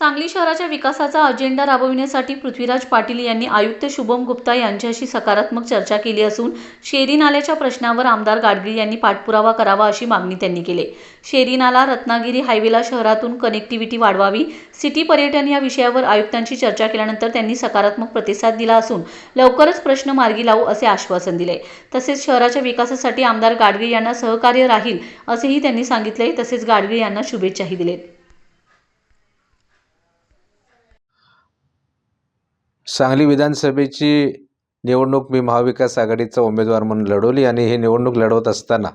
सांगली शहराच्या विकासाचा अजेंडा राबविण्यासाठी पृथ्वीराज पाटील यांनी आयुक्त शुभम गुप्ता यांच्याशी सकारात्मक चर्चा केली असून शेरी नाल्याच्या प्रश्नावर आमदार गाडगीळ यांनी पाठपुरावा करावा अशी मागणी त्यांनी केली. शेरी नाला रत्नागिरी हायवेला शहरातून कनेक्टिव्हिटी वाढवावी सिटी पर्यटन या विषयावर आयुक्तांशी चर्चा केल्यानंतर त्यांनी सकारात्मक प्रतिसाद दिला असून लवकरच प्रश्न मार्गी लावू असे आश्वासन दिले. तसेच शहराच्या विकासासाठी आमदार गाडगीळ यांना सहकार्य राहील असेही त्यांनी सांगितले. तसेच गाडगीळ यांना शुभेच्छाही दिलेत सांगली विधानसभेची निवडणूक मी महाविकास आघाडीचा उमेदवार म्हणून लढवली आणि ही निवडणूक लढवत असताना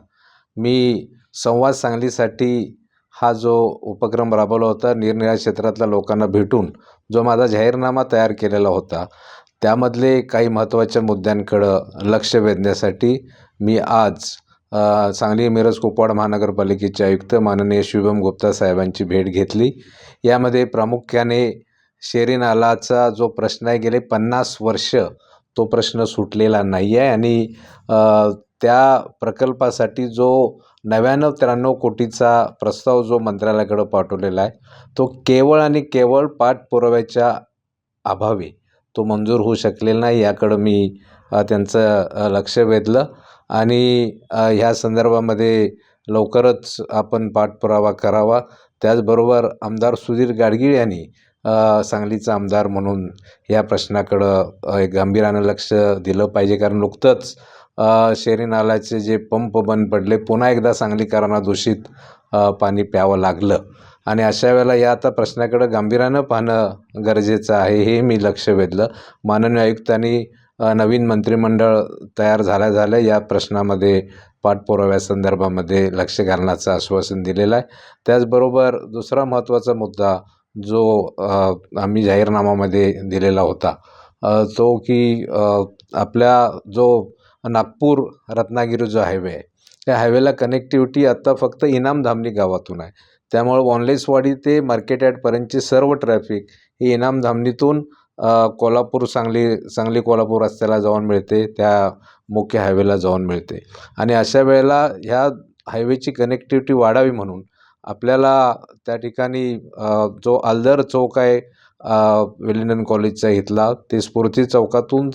मी संवाद सांगलीसाठी हा जो उपक्रम राबवला होता निरनिराळ्या क्षेत्रातल्या लोकांना भेटून जो माझा जाहीरनामा तयार केलेला होता त्यामधले काही महत्त्वाच्या मुद्द्यांकडं लक्ष वेधण्यासाठी मी आज सांगली मिरज कुपवाड महानगरपालिकेचे आयुक्त माननीय शुभम गुप्ता साहेबांची भेट घेतली. यामध्ये प्रामुख्याने शेरी नालाचा जो प्रश्न आहे गेले पन्नास वर्ष तो प्रश्न सुटलेला नाही आहे आणि त्या प्रकल्पासाठी जो नव्याण्णव त्र्याण्णव कोटीचा प्रस्ताव जो मंत्रालयाकडं पाठवलेला आहे तो केवळ आणि केवळ पाठपुराव्याच्या अभावी तो मंजूर होऊ शकलेला नाही याकडं मी त्यांचं लक्ष वेधलं आणि ह्या संदर्भामध्ये लवकरच आपण पाठपुरावा करावा. त्याचबरोबर आमदार सुधीर गाडगीळ यांनी सांगलीचा आमदार म्हणून या प्रश्नाकडं एक गांभीर्यानं लक्ष दिलं पाहिजे. कारण नुकतंच शेरी नाल्याचे जे पंप बंद पडले पुन्हा एकदा सांगलीकरांना दूषित पाणी प्यावं लागलं. आणि अशा वेळेला या आता प्रश्नाकडं गांभीर्यानं पाहणं गरजेचं आहे हे मी लक्ष वेधलं. माननीय आयुक्तांनी नवीन मंत्रिमंडळ तयार झाल्या झाल्या या प्रश्नामध्ये पाठपुराव्यासंदर्भामध्ये लक्ष घालण्याचं आश्वासन दिलेलं आहे. त्याचबरोबर दुसरा महत्त्वाचा मुद्दा जो आम्ही जाहीरनामामध्ये दिलेला होता. तो की आपल्या जो नागपूर रत्नागिरी जो हायवे आहे त्या हायवेला कनेक्टिव्हिटी आत्ता फक्त इनाम धामणी गावातून आहे. त्यामुळं वॉनलेसवाडी ते मार्केट यार्डपर्यंतची सर्व ट्रॅफिक ही इनाम धामणीतून कोल्हापूर सांगली सांगली कोल्हापूर रस्त्याला जाऊन मिळते त्या मुख्य हायवेला जाऊन मिळते. आणि अशा वेळेला ह्या हायवेची कनेक्टिव्हिटी वाढावी म्हणून आपल्याला त्या ठिकाणी जो आल्दर चौक आहे अ, विलिंडन कॉलेजचा इथला ते स्फूर्ती चौकातून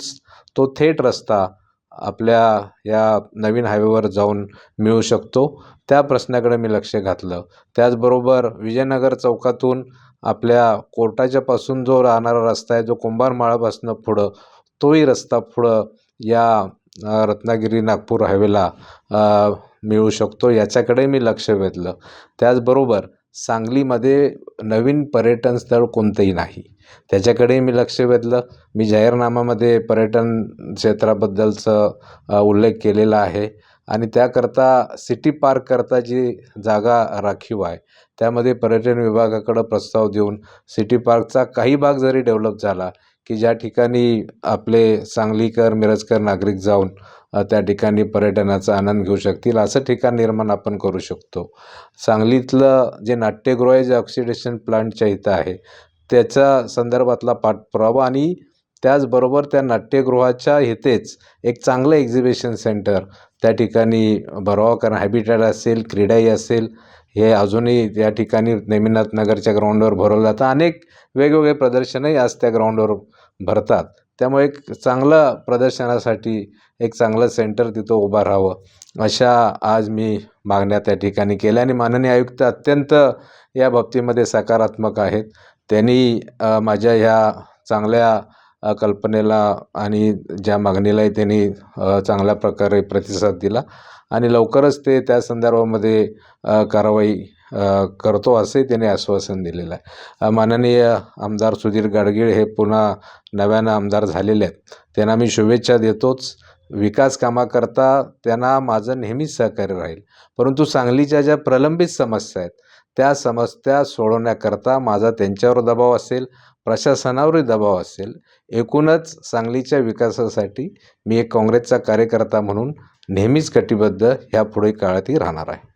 तो थेट रस्ता आपल्या या नवीन हायवेवर जाऊन मिळू शकतो. त्या प्रश्नाकडे मी लक्ष घातलं. त्याचबरोबर विजयनगर चौकातून आपल्या कोर्टाच्या पासून जो राहणारा रस्ता आहे जो कुंभारमाळापासून पुढं तोही रस्ता पुढं या रत्नागिरी नागपूर हायवेला मिळू शकतो याच्याकडे मी लक्ष वेधलं. त्याचबरोबर सांगलीमध्ये नवीन पर्यटन स्थळ कोणतंही नाही. त्याच्याकडेही मी लक्ष वेधलं. मी जाहीरनामामध्ये पर्यटन क्षेत्राबद्दलचं उल्लेख केलेला आहे. आणि त्याकरता सिटी पार्ककरता जी जागा राखीव आहे त्यामध्ये पर्यटन विभागाकडं प्रस्ताव देऊन सिटी पार्कचा काही भाग जरी डेव्हलप झाला की ज्या ठिकाणी आपले सांगलीकर मिरजकर नागरिक जाऊन त्या ठिकाणी पर्यटनाचा आनंद घेऊ शकतील असं ठिकाण निर्माण आपण करू शकतो. सांगलीतलं जे नाट्यगृह आहे जे ऑक्सिडेशन प्लांटच्या इथं आहे त्याच्या संदर्भातला पाठपुरावा आणि त्याचबरोबर त्या नाट्यगृहाच्या इथेच एक चांगलं एक्झिबिशन सेंटर त्या ठिकाणी भरावा. कारण हॅबिटॅट असेल क्रीडाई असेल हे अजूनही त्या ठिकाणी नेमिनाथ नगरच्या ग्राउंडवर भरवलं जातं. अनेक वेगवेगळे प्रदर्शनही आज त्या ग्राउंडवर भरतात. त्यामुळे एक चांगलं प्रदर्शनासाठी एक चांगलं सेंटर तिथं उभं राहावं अशा आज मी मागण्या त्या ठिकाणी केल्या. आणि माननीय आयुक्त अत्यंत या बाबतीमध्ये सकारात्मक आहेत. त्यांनी माझ्या ह्या चांगल्या कल्पनेला आणि ज्या मागणीलाही त्यांनी चांगल्या प्रकारे प्रतिसाद दिला. आणि लवकरच ते त्या संदर्भामध्ये कारवाई करतो असे त्यांनी आश्वासन दिलेलं आहे. माननीय आमदार सुधीर गाडगीळ हे पुन्हा नव्यानं आमदार झालेले आहेत. त्यांना मी शुभेच्छा देतोच. विकास कामाकरता त्यांना माझं नेहमीच सहकार्य राहील. परंतु सांगलीच्या ज्या प्रलंबित समस्या आहेत त्या समस्या सोडवण्याकरता माझा त्यांच्यावर दबाव असेल प्रशासनावरही दबाव असेल. एकूणच सांगलीच्या विकासासाठी मी एक काँग्रेसचा कार्यकर्ता म्हणून नेहमीच कटिबद्ध ह्या पुढे काळातही राहणार आहे.